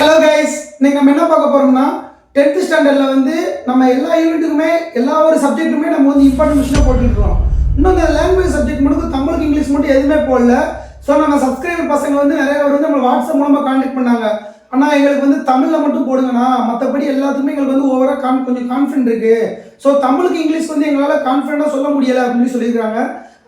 Hello guys இன்னைக்கு நம்ம என்ன பார்க்க போறோம்னா டென்த் ஸ்டாண்டர்டில் வந்து நம்ம எல்லா யூனிட்டுக்குமே எல்லா ஒரு சப்ஜெக்ட்டுமே நம்ம வந்து இம்பார்ட்டன்ட் விஷயம் போட்டுருக்கோம் இன்னும் இந்த லாங்குவேஜ் சப்ஜெக்ட் மட்டும் தமிழுக்கு இங்கிலீஷ் மட்டும் எதுவுமே போடல. ஸோ நம்ம சப்ஸ்கிரைபர் பசங்க வந்து நிறைய பேர் வந்து நம்ம வாட்ஸ்அப் மூலமாக கான்டாக்ட் பண்ணாங்க. ஆனால் எங்களுக்கு வந்து தமிழில் மட்டும் போடுங்கண்ணா. மற்றபடி எல்லாத்துக்குமே எங்களுக்கு வந்து ஓவராக கான் கொஞ்சம் கான்ஃபிடென்ட் இருக்குது ஸோ தமிழுக்கு இங்கிலீஷ் வந்து எங்களால் கான்ஃபிடென்ட்டாக சொல்ல முடியலை அப்படின்னு சொல்லியிருக்காங்க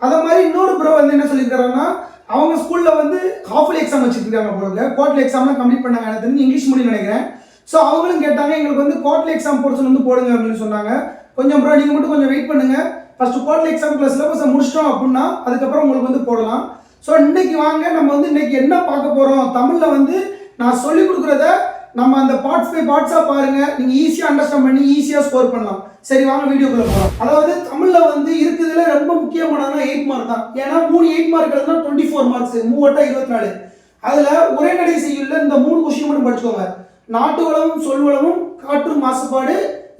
அதை மாதிரி இன்னொரு ப்ரோ வந்து என்ன சொல்லியிருக்காங்கன்னா அவங்க ஸ்கூலில் வந்து ஹாஃப்லி எக்ஸாம் வச்சுருக்காங்க போல குவார்டர்லி எக்ஸாம்லாம் கம்ப்ளீட் பண்ணாங்க எனக்கு தெரிஞ்சு இங்கிலீஷ் மீடியம் நினைக்கிறேன். ஸோ அவங்களும் கேட்டாங்க எங்களுக்கு வந்து குவார்டர்லி எக்ஸாம் போர்ஷன் வந்து போடுங்க அப்படின்னு சொன்னாங்க. கொஞ்சம் ப்ரோ நீங்கள் மட்டும் கொஞ்சம் வெயிட் பண்ணுங்க. ஃபர்ஸ்ட் குவார்டர்லி எக்ஸாம் கிளாஸ் சிலபஸை முடிச்சிட்டோம் அப்படின்னா அதுக்கப்புறம் உங்களுக்கு வந்து போடலாம். ஸோ இன்னைக்கு வாங்க நம்ம வந்து இன்னைக்கு என்ன பார்க்க போகிறோம் தமிழில் வந்து நான் சொல்லிக் கொடுக்குறத நம்ம அந்த பார்ட்ஸ் பை பார்ட்ஸாக பாருங்க. நீங்கள் ஈஸியாக அண்டர்ஸ்டாண்ட் பண்ணி ஈஸியாக ஸ்கோர் பண்ணலாம். சரி வாங்க வீடியோக்குள்ள போகலாம் அதாவது தமிழில் வந்து இருக்குதுல ரொம்ப முக்கியமானதுனா எயிட் மார்க் தான். ஏன்னா மூணு எயிட் மார்க் எழுதுனா டுவெண்ட்டி ஃபோர் மார்க்ஸ் மூவட்டா இருபத்தி நாலு. அதில் உரைநடை செய்யுள்ள இந்த மூணு கொஸ்டின் மட்டும் படிச்சுக்கோங்க. நாட்டு வளமும் சொல்வளமும் காற்று மாசுபாடு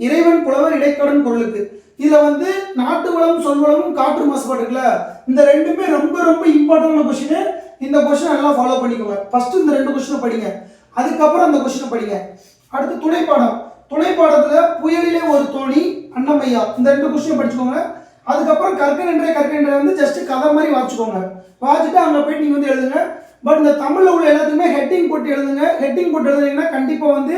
இறைவன் புலவர் இடைக்கடன் பொருளுக்கு. இதுல வந்து நாட்டு வளம் சொல்வளமும் காற்று மாசுபாடு இருக்குல்ல? இந்த ரெண்டுமே ரொம்ப ரொம்ப இம்பார்ட்டன்டான கொஸ்டின் இந்த கொஸ்டின் நல்லா ஃபாலோ பண்ணிக்கோங்க. ஃபர்ஸ்ட் இந்த ரெண்டு கொஸ்டினை படிங்க. அதுக்கப்புறம் அந்த கொஸ்டினை படிங்க. அடுத்து துணைப்பாடம். துணைப்பாடத்தில் புயலிலே ஒரு தோணி அன்னமையா இந்த ரெண்டு கொஸ்டின் படிச்சுக்கோங்க. அதுக்கப்புறம் கற்கனன்றே கற்கனன்றே வந்து ஜஸ்ட் கதை மாதிரி வாசிச்சுக்கோங்க. வாசிச்சுட்டு அங்கே போயிட்டு நீங்கள் வந்து எழுதுங்க. பட் இந்த தமிழில் உள்ள எல்லாத்துக்குமே ஹெட்டிங் போட்டு எழுதுங்க. ஹெட்டிங் போட்டு எழுதுனீங்கன்னா கண்டிப்பாக வந்து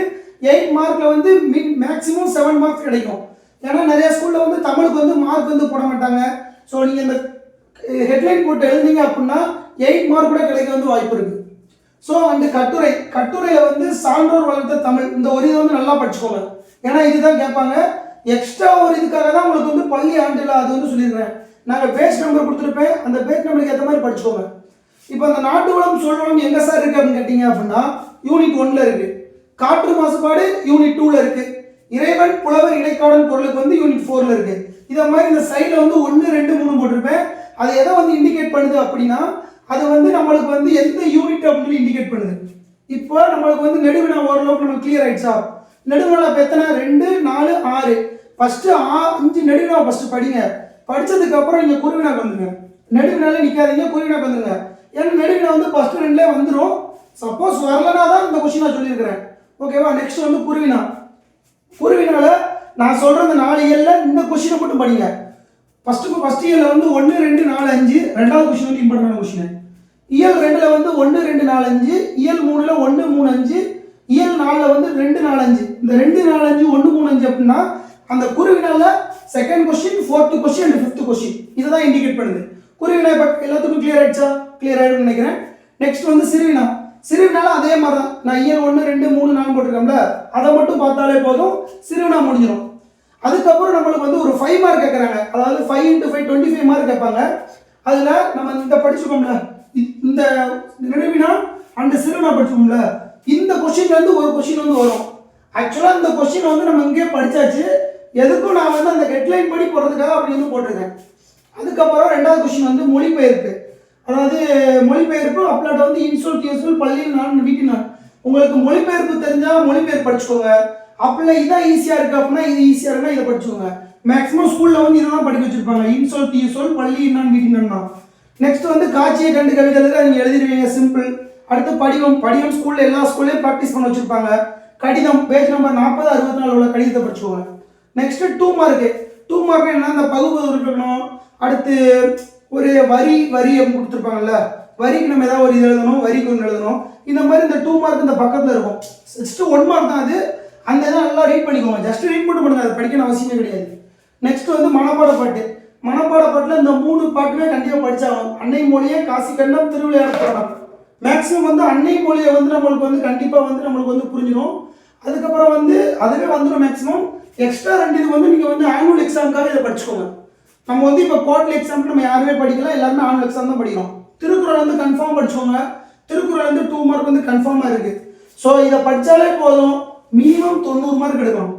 எயிட் மார்க்கில் வந்து மின் மேக்ஸிமம் செவன் மார்க்ஸ் கிடைக்கும். ஏன்னா நிறைய ஸ்கூலில் வந்து தமிழுக்கு வந்து மார்க் வந்து போட மாட்டாங்க. ஸோ நீங்கள் இந்த ஹெட்லைன் போட்டு எழுதிங்க அப்படின்னா எயிட் மார்க் கூட கிடைக்க வந்து வாய்ப்பு இருக்குது ஸோ அந்த கட்டுரை கட்டுரையில் வந்து சான்றோர் வளர்த்த தமிழ் இந்த ஒரு இதை வந்து நல்லா படிச்சுக்கோங்க. ஏன்னா இதுதான் கேட்பாங்க. எக்ஸ்ட்ரா ஒரு இதுக்காக தான் உங்களுக்கு வந்து பள்ளி ஆண்டில் அது வந்து சொல்லியிருக்கிறேன். நாங்கள் பேஜ் நம்பர் கொடுத்துருப்பேன். அந்த பேஜ் நம்பருக்கு ஏற்ற மாதிரி படிச்சுக்கோங்க. இப்போ அந்த நாட்டு வளம் சொல் வளம் எங்கே சார் இருக்குது அப்படின்னு கேட்டிங்க அப்படின்னா யூனிட் ஒன்ல இருக்குது காற்று மாசுபாடு யூனிட் டூவில் இருக்குது இறைவன் புலவர் இடைக்காடன் பொருளுக்கு வந்து யூனிட் ஃபோரில் இருக்குது இதை மாதிரி இந்த சைடில் வந்து ஒன்று ரெண்டு மூணு போட்டிருப்பேன். அது எதை வந்து இண்டிகேட் பண்ணுது அப்படின்னா அது வந்து நம்மளுக்கு வந்து எந்த யூனிட் அப்படின்னு இண்டிகேட் பண்ணுது. இப்போ நம்மளுக்கு வந்து நெடுவினா ஓரளவுக்கு நம்ம கிளியர் ஆயிடுச்சா நெடுவினா எத்தனை ரெண்டு நாலு ஆறு. ஃபஸ்ட்டு ஆ அஞ்சு நெடுவினா ஃபஸ்ட்டு படிங்க. படிச்சதுக்கப்புறம் நீங்கள் குருவினா குருவினாக்கு வந்துங்க நெடுவினாலே நிற்காதீங்க குருவினாக்கு வந்துங்க ஏன்னா நெடுவினா வந்து ஃபஸ்ட்டு ரெண்டுலேயே வந்துடும் சப்போஸ் வரலனா தான் இந்த கொஷின் நான் சொல்லியிருக்கிறேன். ஓகேவா நெக்ஸ்ட் வந்து குருவினா குருவினால நான் சொல்கிற இந்த நாலு இயல்ல இந்த கொஷினை மட்டும் படிங்க. ஃபஸ்ட்டு ஃபர்ஸ்ட் இயரில் வந்து ஒன்று ரெண்டு நாலு அஞ்சு ரெண்டாவது கொஷின் வந்து இம்பார்ட்டன்டான கொஷின் இயல் ரெண்டில் வந்து ஒன்று ரெண்டு நாலு அஞ்சு இயல் மூணில் ஒன்று மூணு அஞ்சு இயல் நாலில் வந்து ரெண்டு நாலு அஞ்சு. இந்த ரெண்டு நாலு அஞ்சு ஒன்று மூணு அஞ்சு அப்படின்னா அந்த குருவினால second question fourth question and fifth question இதை தான் இண்டிகேட் பண்ணுது. குருவினா இப்போ எல்லாத்துக்கும் கிளியர் ஆயிடுச்சா? கிளியர் ஆயிடும்னு நினைக்கிறேன். நெக்ஸ்ட் வந்து சிறுவினா. சிறுவினால அதே மாதிரி தான் நான் இயல் ஒன்று ரெண்டு மூணு நாலு போட்டிருக்கோம்ல அதை மட்டும் பார்த்தாலே போதும். சிறுவினா முடிஞ்சிடும். அதுக்கப்புறம் நம்மளுக்கு வந்து ஒரு ஃபைவ் மார்க் கேட்குறாங்க அதாவது five into five twenty five mark கேட்பாங்க. அதில் நம்ம இந்த படிச்சுக்கோம்ல. இ- இந்த நினைவினா அந்த சிறுவினா படிச்சுக்கோம்ல. இந்த கொஷின்லேருந்து ஒரு கொஷின் வந்து வரும். ஆக்சுவலாக இந்த கொஸ்டின் வந்து நம்ம இங்கேயே படித்தாச்சு எதுக்கும் நான் வந்து அந்த ஹெட்லைன் படி போடுறதுக்காக அப்படி வந்து போட்டிருக்கேன். அதுக்கப்புறம் ரெண்டாவது கொஷின் வந்து மொழிபெயர்ப்பு. அதாவது மொழிபெயர்ப்பு அப்லாட்ட வந்து இன்சூல் தியசொல் பள்ளியில் நான் வீட்டினான் நான் உங்களுக்கு மொழிபெயர்ப்பு தெரிஞ்சால் மொழிபெயர்ப்பு படிச்சுக்கோங்க. அப்படில் இதான் ஈஸியாக இருக்கு அப்படின்னா இது ஈஸியாக இருக்குன்னா இதை படிச்சுக்கோங்க. மேக்ஸிமம் ஸ்கூலில் வந்து இதெல்லாம் படிக்க வச்சிருப்பாங்க. இன்சொல் தீயசொல் பள்ளி நான் வீட்டினா நெக்ஸ்ட் வந்து காட்சியை கண்டு கவிதை எழுத நீங்கள் எழுதிருவீங்க சிம்பிள் அடுத்து படிவம் படிவம் ஸ்கூலில் எல்லா ஸ்கூல்லையும் ப்ராக்டிஸ் பண்ண வச்சிருப்பாங்க. கடிதம் பேஜ் நம்பர் நாற்பது அறுபத்தி நாலு உள்ள கடிதத்தை படிச்சுக்கோங்க. Next two mark two mark என்ன? இந்த பகுப்பு இருக்கணும். அடுத்து ஒரு வரி வரி கொடுத்துருப்பாங்கல்ல. வரிக்கு நம்ம ஏதாவது ஒரு இது எழுதணும் வரிக்கு ஒன்று எழுதணும். இந்த மாதிரி இந்த டூ மார்க் இந்த பக்கத்தில் இருக்கும். ஜஸ்ட் ஒன் மார்க் தான் அது. அந்த இதை நல்லா ரீட் பண்ணிக்கோங்க. ஜஸ்ட் ரீட் மட்டும் பண்ணுங்க. அதை படிக்கணும் அவசியமே கிடையாது. நெக்ஸ்ட் வந்து மனப்பாட பாட்டு. மனப்பாட பாட்டில் இந்த மூணு பாட்டுமே கண்டிப்பாக படித்தாலும் அன்னை மொழியே காசி கண்டம் திருவிளையாட படம் மேக்ஸிமம் வந்து அன்னை மொழியை வந்து நம்மளுக்கு வந்து கண்டிப்பாக வந்து நம்மளுக்கு வந்து புரிஞ்சிடும் அதுக்கப்புறம் வந்து அதுவே வந்துடும் மேக்ஸிமம் எக்ஸ்ட்ரா ரெண்டு இது வந்து நீங்கள் வந்து ஆனுவல் எக்ஸாமுக்காக இதை படிச்சுக்கோங்க. நம்ம வந்து இப்போ குவார்டர்லி எக்ஸாம்க்கு நம்ம யாருமே படிக்கலாம் எல்லாருமே ஆனுவல் எக்ஸாம் தான் படிக்கிறோம். திருக்குறள் வந்து கன்ஃபார்ம் படிச்சுக்கோங்க. திருக்குறள் வந்து டூ மார்க் வந்து கன்ஃபார்மாக இருக்குது ஸோ இதை படித்தாலே போதும். மினிமம் தொண்ணூறு மார்க் எடுக்கணும்.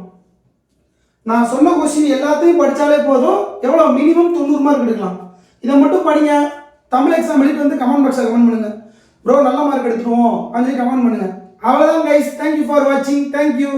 நான் சொன்ன கொஸ்டின் எல்லாத்தையும் படித்தாலே போதும். எவ்வளோ மினிமம் தொண்ணூறு மார்க் எடுக்கலாம். இதை மட்டும் படிங்க. தமிழ் எக்ஸாம் எழுதிட்டு வந்து கமெண்ட் பாக்ஸில் கமெண்ட் பண்ணுங்க. ப்ரோ நல்ல மார்க் எடுத்துருவோம். அப்படின்னு கமெண்ட் பண்ணுங்க. அவ்வளோதான் கைஸ் தேங்க்யூ ஃபார் வாட்சிங் தேங்க்யூ